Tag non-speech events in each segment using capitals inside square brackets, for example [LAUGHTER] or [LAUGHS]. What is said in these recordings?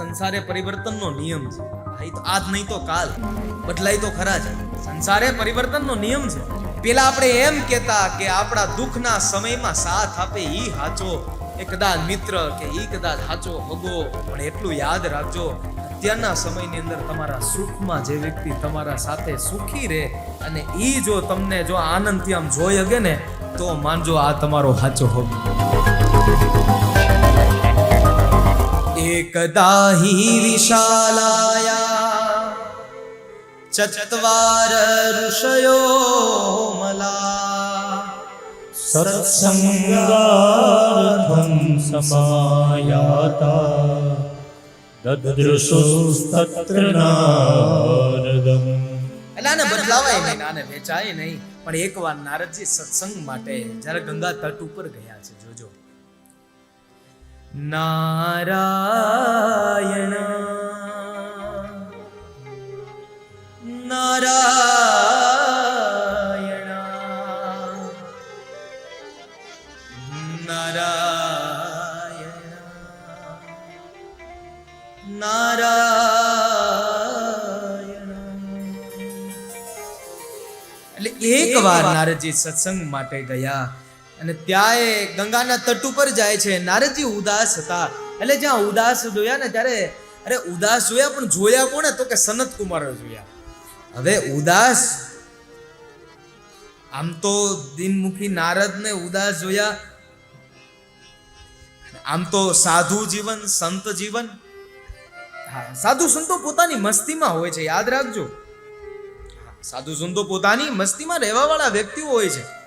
સંસારે પરિવર્તનનો નિયમ છે. ભાઈ તો આજ નહીં તો કાલ, બદલાય તો ખરા છે સંસારે પરિવર્તનનો નિયમ છે. પેલા આપણે એમ કહેતા કે આપણા દુઃખના સમયમાં સાથ આપે ઈ હાચો એ કદાચ મિત્ર કે ઈ કદાચ હાચો હગો પણ એટલું યાદ રાખજો, અત્યારના સમયની અંદર તમારા સુખમાં જે વ્યક્તિ તમારા સાથે સુખી રહે અને ઈ જો તમને જો આનંદથી આમ જોઈ હગે ને, તો માનજો આ તમારો હાચો હગો એકદા હિ વિશાલાયા ચત્વાર ઋષયો મલા સત્સંગાર્થં સમાયાતા દદૃશુસ્તત્ર નારદમ એલાને બદલાવાય નહીં આને વેચાય નહીં. પણ એકવાર નારદજી સત્સંગ માટે જ્યારે ગંગા તટ ઉપર ગયા છે જોજો. નારાયણ નારાયણ નારાયણ નારાયણ એટલે એક વાર. નારદજી સત્સંગ માટે ગયા. અને ત્યાં એ ગંગાના તટ ઉપર જાય છે. નારદજી ઉદાસ હતા. એટલે જ્યાં ઉદાસ જોયા ને ત્યારે, અરે ઉદાસ જોયા પણ જોયા કોને તો કે સનત કુમાર જોયા. હવે ઉદાસ, આમ તો દિનમુખી નારદ ને ઉદાસ જોયા. આમ તો સાધુ જીવન, સંત જીવન. હા, સાધુ સંતો પોતાની મસ્તીમાં હોય છે, યાદ રાખજો. સાધુ સંતો પોતાની મસ્તીમાં રહેવા વાળા વ્યક્તિઓ હોય છે.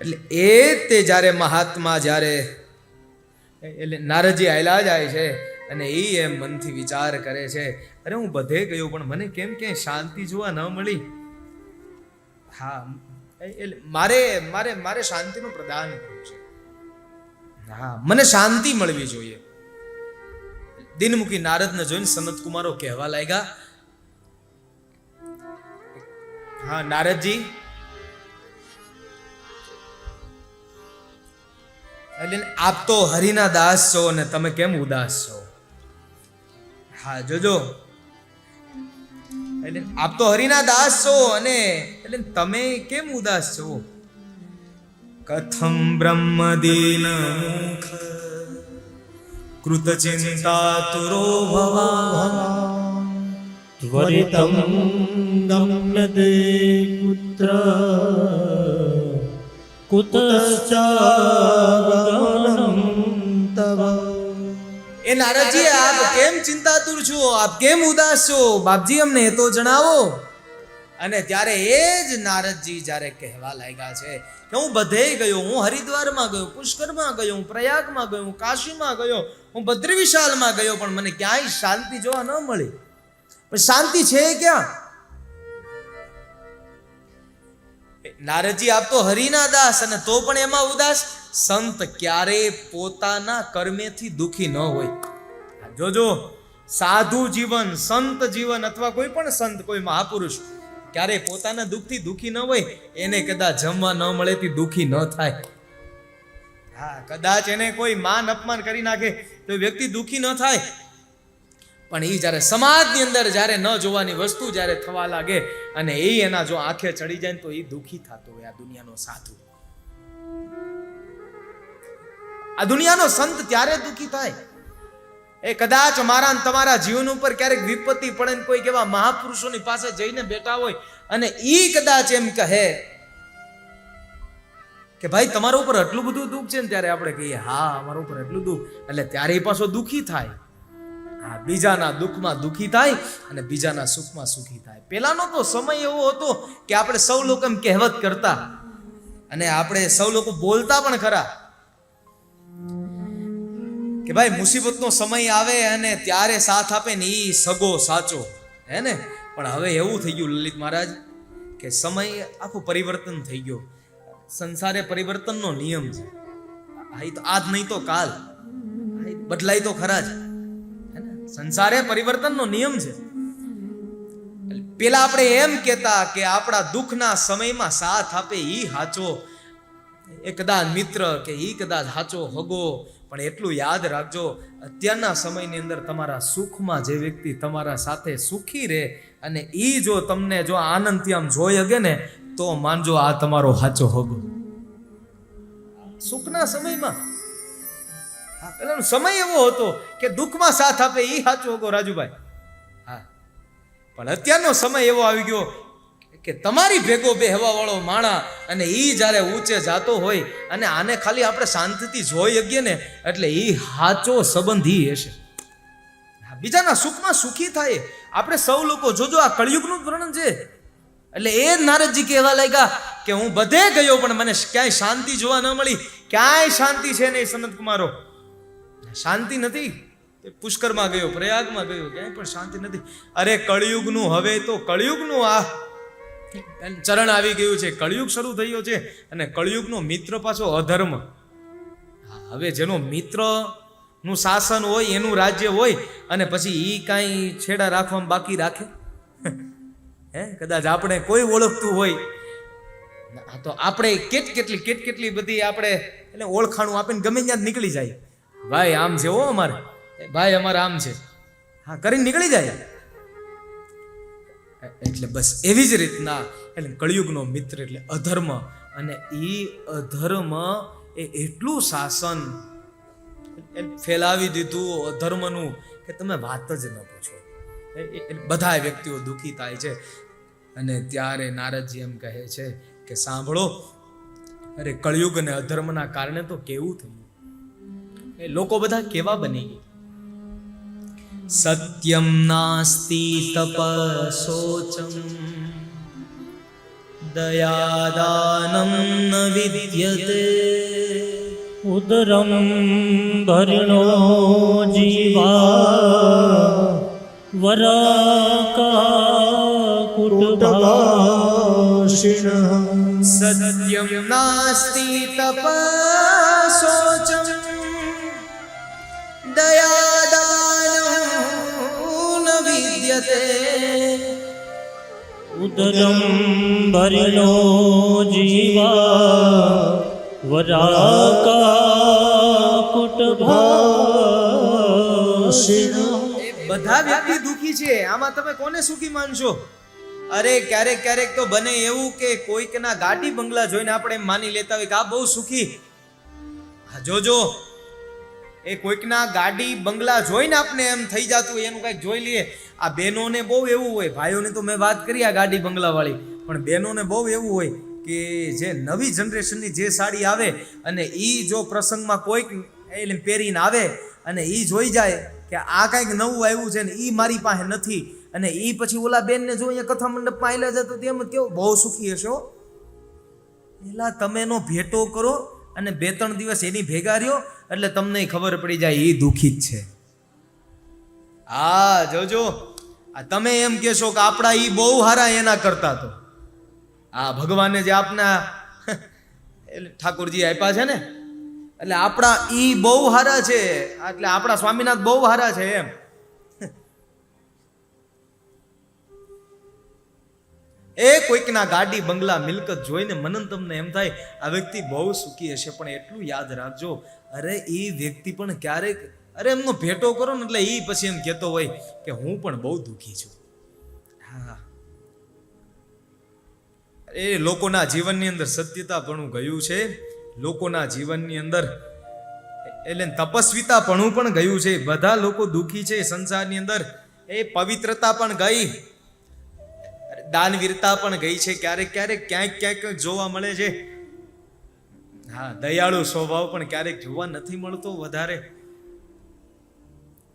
એટલે એ તે જ્યારે મહાત્મા જ્યારે એટલે નારદજી આયલા જાય છે અને એ એમ મનથી વિચાર કરે છે, અરે હું બધે ગયો, પણ મને કેમ ક્યાંય શાંતિ જોવા ન મળી? હા, એટલે મારે મારે મારે શાંતિનું પ્રદાન કરવું છે. હા, મને શાંતિ મળવી જોઈએ. દિનમુખી નારદને જોઈને સનત કુમારો કહેવા લાગ્યા, હા, નારદજી એટલે આપ તો હરિના દાસ છો અને તમે કેમ ઉદાસ છો? હા જોજો. એટલે આપ તો હરિના દાસ છો અને એટલે તમે કેમ ઉદાસ છો? કથમ બ્રહ્મદીન મુખ કૃત ચિંતાતુરો ભવા ત્વરિતમ ગમ્યતે પુત્ર કુતશ્ચાગમનમ એ નારદજી આપ કેમ ચિંતાતુર છો? આપ કેમ ઉદાસ છો? બાપજી અમને એ તો જણાવો. અને ત્યારે એ જ નારદજી જ્યારે કહેવા લાગ્યા છે કે હું બધે ગયો હું હરિદ્વારમાં ગયો પુષ્કરમાં ગયો હું પ્રયાગમાં ગયો હું કાશીમાં ગયો હું બદ્રી વિશાલમાં ગયો પણ મને ક્યાંય શાંતિ જોવા ન મળી. પણ શાંતિ છે ક્યાં? નારદજી આપ તો હરિના દાસ અને તો પણ એમાં ઉદાસ. સંત ક્યારેય પોતાના કર્મેથી દુખી ન હોય. જોજો, સાધુ જીવન, સંત જીવન અથવા કોઈ પણ સંત, કોઈ મહાપુરુષ ક્યારેય પોતાના દુઃખથી દુખી ન હોય, એને કદાચ જમવા ન મળેથી દુખી ન થાય. હા, કદાચ એને કોઈ માન અપમાન કરી નાખે તો વ્યક્તિ દુખી ન થાય. પણ એ જ્યારે સમાજની અંદર જ્યારે ન જોવાની વસ્તુ જ્યારે થવા લાગે અને એ એના જો આંખે ચડી જાય તો એ દુઃખી થતો હોય આ દુનિયાનો સાધુ. આ દુનિયાનો સંત ત્યારે દુઃખી થાય. એ કદાચ મારા તમારા જીવન ઉપર ક્યારેક વિપત્તિ પડે ને કોઈ એવા મહાપુરુષોની પાસે જઈને બેઠા હોય અને ઈ કદાચ એમ કહે કે ભાઈ તમારા ઉપર આટલું બધું દુઃખ છે ને ત્યારે આપણે કહીએ, હા, અમારા ઉપર એટલું દુઃખ. એટલે ત્યારે એ પાછો દુઃખી થાય. હા, બીજાના દુઃખમાં દુઃખી થાય અને બીજાના સુખમાં સુખી થાય. પેલાનો તો સમય એવો હતો કે આપણે સૌ લોકો એમ કહેવત કરતા અને આપણે સૌ લોકો બોલતા પણ ખરા. કે ભાઈ, મુસીબતનો સમય આવે અને ત્યારે સાથ આપે ને એ સગો સાચો. હે ને? પણ હવે એવું થઈ ગયું લલિત મહારાજ, કે સમય આખું પરિવર્તન થઈ ગયો. સંસારે પરિવર્તનનો નિયમ છે. ઈ તો આજ નહીં તો કાલ. બદલાય તો ખરા જ. સંસારે પરિવર્તનનો નિયમ છે. પેલા આપણે એમ કહેતા કે આપણા દુઃખના સમયમાં સાથ આપે એ હાચો એ કદાચ મિત્ર કે એ કદાચ હાચો હગો, પણ એટલું યાદ રાખજો, અત્યારના સમયની અંદર તમારા સુખમાં જે વ્યક્તિ તમારા સાથે સુખી રહે અને એ જો તમને જો આનંદથી આમ જોઈ હગે ને, તો માનજો આ તમારો સાચો હગો. સુખના સમયમાં? પેલાનો સમય એવો હતો કે દુઃખમાં સાથ આપે એ સાચો હગો, રાજુભાઈ. હા. પણ અત્યારનો સમય એવો આવી ગયો કે તમારી ભેગો બેહવા વાળો માણા અને એ જ્યારે ઊંચે જાતો હોય અને આને ખાલી આપણે શાંતિથી જોઈ શકીએ ને, એટલે એ સાચો સંબંધી હશે. બીજાના સુખમાં સુખી થાય. આપણે સૌ લોકો જોજો, આ કળિયુગનું વર્ણન છે. એટલે એ નારદજી કહેવા લાગ્યા કે હું બધે ગયો, પણ મને ક્યાંય શાંતિ જોવા ન મળી. ક્યાંય શાંતિ છે નહીં, સનત કુમારો. શાંતિ નથી. પુષ્કરમાં ગયો, પ્રયાગમાં ગયો, ક્યાંય પણ શાંતિ નથી. અરે કળિયુગનું, હવે તો કળિયુગનું આ ચરણ આવી ગયું છે, કળિયુગ શરૂ થયો છે અને કળિયુગનો મિત્ર પાછો અધર્મ. હવે જેનો મિત્રનું શાસન હોય, એનું રાજ્ય હોય અને પછી એ કાંઈ છેડા રાખવામાં બાકી રાખે? હે, કદાચ આપણે કોઈ ઓળખતું હોય. આ તો આપણે કેટ કેટલી કેટ કેટલી બધી આપણે એટલે ઓળખાણું આપીને ગમે ત્યાં નીકળી જાય. ભાઈ, આમ છે હો અમારે. ભાઈ, અમારે આમ છે. હા, કરીને નીકળી જાય? એટલે બસ એવી જ રીતના એટલે કળિયુગનો મિત્ર એટલે અધર્મ. અને એ અધર્મ એ એટલું શાસન ફેલાવી દીધું અધર્મનું કે તમે વાત જ ન પૂછો. બધા વ્યક્તિઓ દુઃખી થાય છે. અને ત્યારે નારદજી એમ કહે છે કે સાંભળો, અરે કળિયુગ અને અધર્મના કારણે તો કેવું થયું? એ લોકો બધા કેવા બની ગયા? સત્યમ નાસ્તિ તપસોચમ દયાદાનમ ન વિદ્યતે ઉદરમ ભરણો જીવા વરાકાકુટભાષિણ સત્યમ નાસ્તિ તપસોચમ વિદ્યતે ઉદરમ ભરણો જીવા એ બધા વ્યક્તિ દુખી છે. આમાં તમે કોને સુખી માનશો? અરે ક્યારેક ક્યારેક તો બને એવું કે કોઈકના ગાડી બંગલા જોઈને આપણે માની લેતા હોય કે આ બહુ સુખી. જોજો એ કોઈકના ગાડી, બંગલા જોઈને આપને એમ થઈ જતું હોય, એનું કંઈક જોઈ લઈએ. આ બહેનોને બહુ એવું હોય, ભાઈઓને તો મેં વાત કરી આ ગાડી, બંગલાવાળી, પણ બહેનોને બહુ એવું હોય કે જે નવી જનરેશનની જે સાડી આવે અને એ જો પ્રસંગમાં કોઈક એટલે પહેરીને આવે અને એ જોઈ જાય કે આ કાંઈક નવું આવ્યું છે ને એ મારી પાસે નથી અને એ પછી ઓલા બેનને જો અહીંયા કથા મંડપમાં આવેલા જતો તેમ કેવું, બહુ સુખી હશો એલા તમે એનો ભેટો કરો અને બે ત્રણ દિવસ એની ભેગા રહ્યો, એટલે તમને ખબર પડી જાય એ દુઃખી જ છે. હા, જોજો. આ તમે એમ કહેશો કે આપણા એ બહુ હારા એના કરતા તો. આ ભગવાને જે આપના [LAUGHS] ઠાકોરજી આપ્યા છે ને, એટલે આપણા ઈ બહુ હારા છે. એટલે આપણા સ્વામીનાથ બહુ હારા છે એમ. એ કોઈકના ગાડી, બંગલા, મિલકત જોઈને મનન તમને એમ થાય, આ વ્યક્તિ બહુ સુખી હશે, પણ એટલું યાદ રાખજો, અરે એ વ્યક્તિ પણ ક્યારેક, અરે એમનો ભેટો કરો ને એટલે એ પછી એમ કહેતો હોય કે હું પણ બહુ દુઃખી છું. હા. એ લોકોના જીવનની અંદર સત્યતા પણ ગયું છે, લોકોના જીવનની અંદર, એટલે તપસ્વિતા પણ ગયું છે, બધા લોકો દુઃખી છે, સંસારની અંદર, એ પવિત્રતા પણ ગઈ દાનવીરતા પણ ગઈ છે. ક્યારેક ક્યારેક ક્યાંક ક્યાંક જોવા મળે છે. હા, દયાળુ સ્વભાવ પણ ક્યારેક જોવા નથી મળતો વધારે.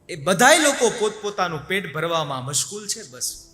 એ બધાય લોકો પોતપોતાનું પેટ ભરવામાં મશગુલ છે બસ.